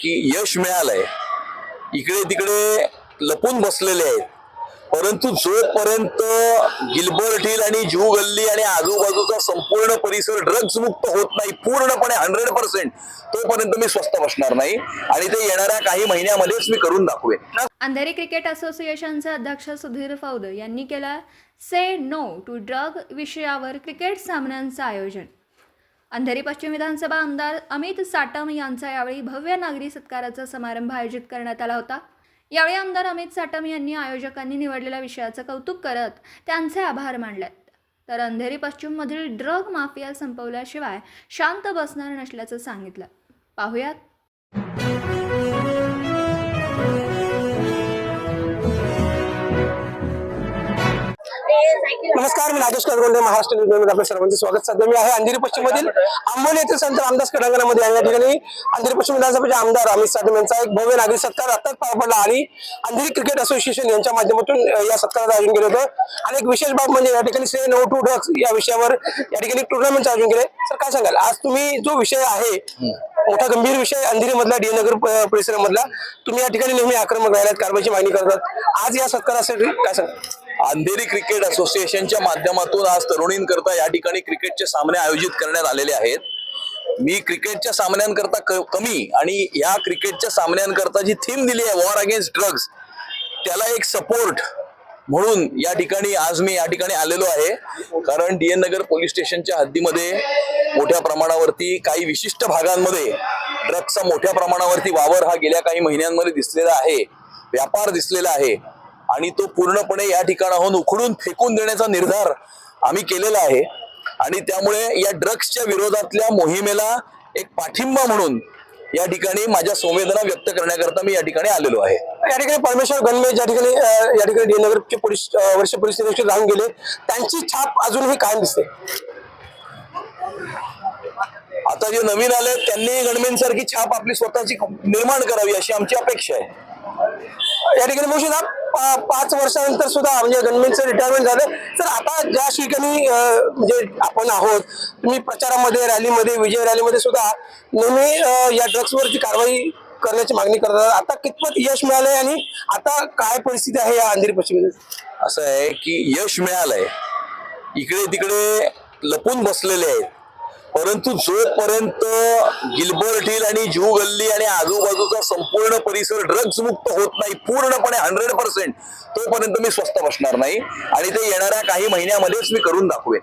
की यश मिळालंय. इकडे तिकडे लपून बसलेले आहेत. परंतु जोपर्यंत गिलबर्ट हिल आणि जुहू गल्ली आणि आजूबाजूचा संपूर्ण परिसर ड्रग्ज मुक्त होत नाही पूर्णपणे हंड्रेड पर्सेंट तोपर्यंत मी स्वस्त बसणार नाही. आणि ते येणाऱ्या काही महिन्यामध्येच मी करून दाखवेन. अंधेरी क्रिकेट असोसिएशनचे अध्यक्ष सुधीर फौद यांनी केला से नो टू ड्रग विषयावर क्रिकेट सामन्यांचं आयोजन. अंधेरी पश्चिम विधानसभा आमदार अमित साटम यांचा यावेळी भव्य नागरी सत्काराचा समारंभ आयोजित करण्यात आला होता. यावेळी आमदार अमित साटम यांनी आयोजकांनी निवडलेल्या विषयाचं कौतुक करत त्यांचे आभार मानलेत. तर अंधेरी पश्चिममधील ड्रग माफिया संपवल्याशिवाय शांत बसणार नसल्याचं सांगितलं. पाहुयात. नमस्कार मी राजेश कडगोंडे महाराष्ट्र न्यूजमध्ये आपल्या सर्वांचे स्वागत. सध्या मी आहे अंधेरी पश्चिम मधील आंबोली येथील संत रामदास क्रीडांगणामध्ये. आहे या ठिकाणी अंधेरी पश्चिम विधानसभेचे आमदार अमित साधम यांचा एक भव्य नागरिक सत्कार आताच पार पडला आणि अंधेरी क्रिकेट असोसिएशन यांच्या माध्यमातून या सत्काराचं आयोजन केलं होतं. आणि एक विशेष बाब म्हणजे या ठिकाणी से नो टू ड्रग्स या विषयावर या ठिकाणी टुर्नामेंटचं आयोजन केले सर काय सांगाल? आज तुम्ही जो विषय आहे मोठा गंभीर विषय अंधेरी मधला डी नगर परिसरामधला तुम्ही या ठिकाणी नेहमी आक्रमक राहिलात कारवाईची मागणी करतात. आज या सत्कारासाठी काय सांगाल? अंधेरी क्रिकेट असोसिएशनच्या माध्यमातून आज तरुणींकरता या ठिकाणी क्रिकेटचे सामने आयोजित करण्यात आलेले आहेत. मी क्रिकेटच्या सामन्यांकरता क- कमी आणि या क्रिकेटच्या सामन्यांकरता जी थीम दिली आहे वॉर अगेन्स्ट ड्रग्ज त्याला एक सपोर्ट म्हणून या ठिकाणी आज मी या ठिकाणी आलेलो आहे. कारण डी एन नगर पोलीस स्टेशनच्या हद्दीमध्ये मोठ्या प्रमाणावरती काही विशिष्ट भागांमध्ये ड्रग्सचा मोठ्या प्रमाणावरती वावर हा गेल्या काही महिन्यांमध्ये दिसलेला आहे. व्यापार दिसलेला आहे. आणि तो पूर्णपणे या ठिकाणाहून उखडून फेकून देण्याचा निर्धार आम्ही केलेला आहे. आणि त्यामुळे या ड्रग्सच्या विरोधातल्या मोहिमेला एक पाठिंबा म्हणून या ठिकाणी माझ्या संवेदना व्यक्त करण्याकरता मी या ठिकाणी आलेलो आहे. या ठिकाणी परमेश्वर गणमे ज्या ठिकाणी या ठिकाणी नगरचे पोलीस वर्ष पोलीस निरीक्षक राहून गेले. त्यांची छाप अजूनही कायम दिसते. आता जे नवीन आले त्यांनी गणमेंसारखी छाप आपली स्वतःची निर्माण करावी अशी आमची अपेक्षा आहे. या ठिकाणी पा- पाच वर्षानंतर सुद्धा म्हणजे गणमेंटचं रिटायरमेंट झालं. तर आता ज्या ठिकाणी म्हणजे आपण आहोत तुम्ही प्रचारामध्ये रॅलीमध्ये विजय रॅलीमध्ये सुद्धा नेहमी या ड्रग्सवरची कारवाई करण्याची मागणी करतात आता कितपत यश मिळालंय आणि आता काय परिस्थिती आहे या अंधेरी पश्चिम असं आहे की यश मिळालंय. इकडे तिकडे लपून बसलेले आहेत. परंतु जोपर्यंत गिलबर्ट हिल आणि जुहू गल्ली आणि आजूबाजूचा संपूर्ण परिसर ड्रग्ज मुक्त होत नाही पूर्णपणे हंड्रेड पर्सेंट तोपर्यंत मी स्वस्त बसणार नाही. आणि ते येणाऱ्या काही महिन्यामध्येच मी करून दाखवेन.